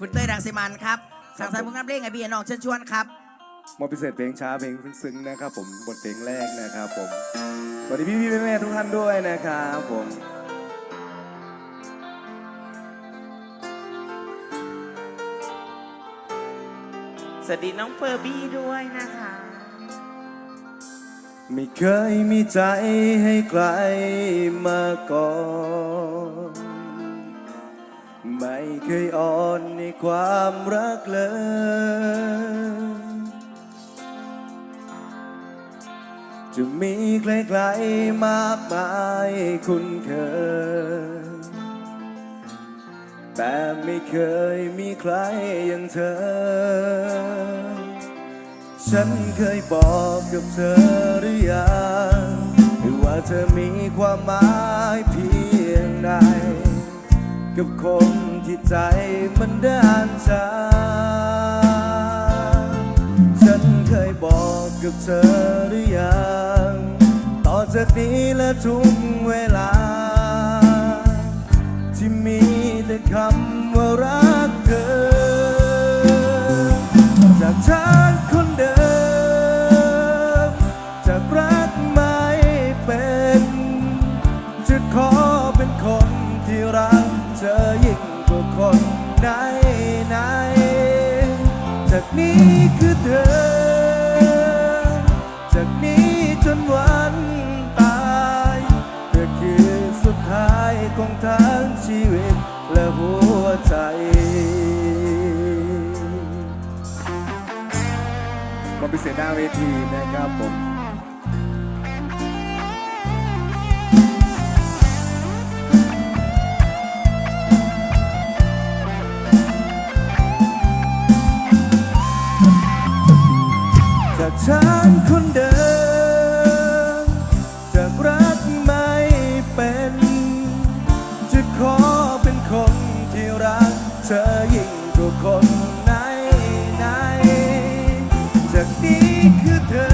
คุณเต้ยดังสิมันครับสั่งสรรค์ผลงานเพลงไอพี่น้องเชิญชวนครับมอบพิเศษเพลงช้าเพลงซึ้งๆนะครับผมบทเพลงแรกนะครับผมสวัสดีพี่พี่ๆแม่ๆทุกท่านด้วยนะครับผมสวัสดีน้องเฟอร์บี้ด้วยนะคะ ไม่เคยมีใจให้ใครมาก่อน ไม่เคยอ่อนในความรักเลย จะมีใครๆมากมายคุ้นเคย แต่ไม่เคยมีใครอย่างเธอ ฉันเคยบอกกับเธอหรือยังว่าเธอมีความหมายเพียงใด กับคนที่ใจมันด้านชาฉันเคยบอกกับเธอหรือยัง ต่อจากนี้และทุกเวลา ที่มีแต่คำว่ารักเธอ จากฉันคนเดิม จากรักไม่เป็น จะขอเป็นคนที่รัก ธอยิ่งกว่าคนไหนไหนจากนี้คือเธอ จากนี้จนวันตายเธอคือสุดท้ายของทั้งชีวิตและหัวใจมาพิเศษหน้าเวทีนะครับผม จากฉันคนเดิม จากรักไม่เป็น จะขอเป็นคนที่รัก เธอยิ่งกว่าคนไหนไหนจากนี้คือเธอ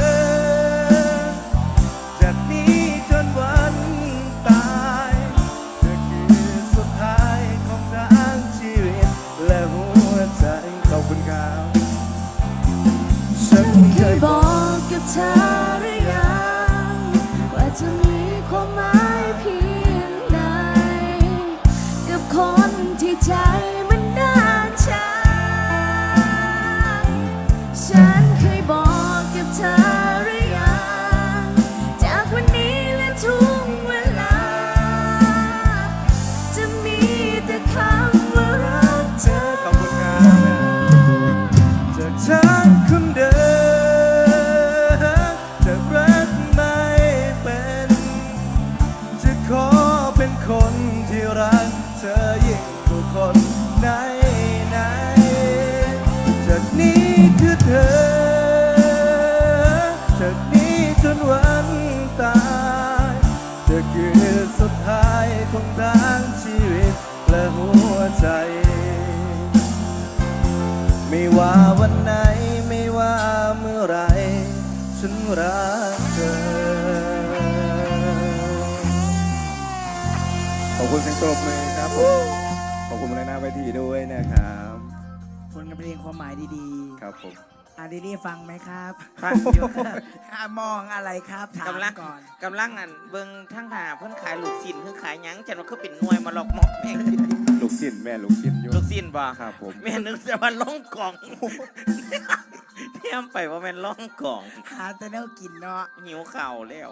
เธอหรือยังว่าจะมีความหมายเพียงใดกับคนที่ใจมั สุดท้ายของทั้งชีวิตและหัวใจ ไม่ว่าวันไหนไม่ว่าเมื่อไหรฉันรักเธอ ขอบคุณเสียงตบมือครับผม ขอบคุณมาในหน้าเวทีด้วยนะครับผลงานเพลงความหมายดีครับผมๆ อาดีดีฟังไหมครับฟังอยู่ อะมองอะไรครับถามกำลังก่อน กำลังอันเบิ่งทั้งหาเพิ่นขายลูกสิ้นเพิ่นขายหยังจันว่าคือเป็นหน่วยมาหลอกหมอกแม่งลูกสิ้นแม่ลูกสิ้นอยู่ลูกสิ้นบ่ครับผมแม่นึกจะว่าล่องกล่องเทียมไปว่าแม่นล่องกล่อง หาแต่แนวกินเนาะ หิวเข่าวแล้ว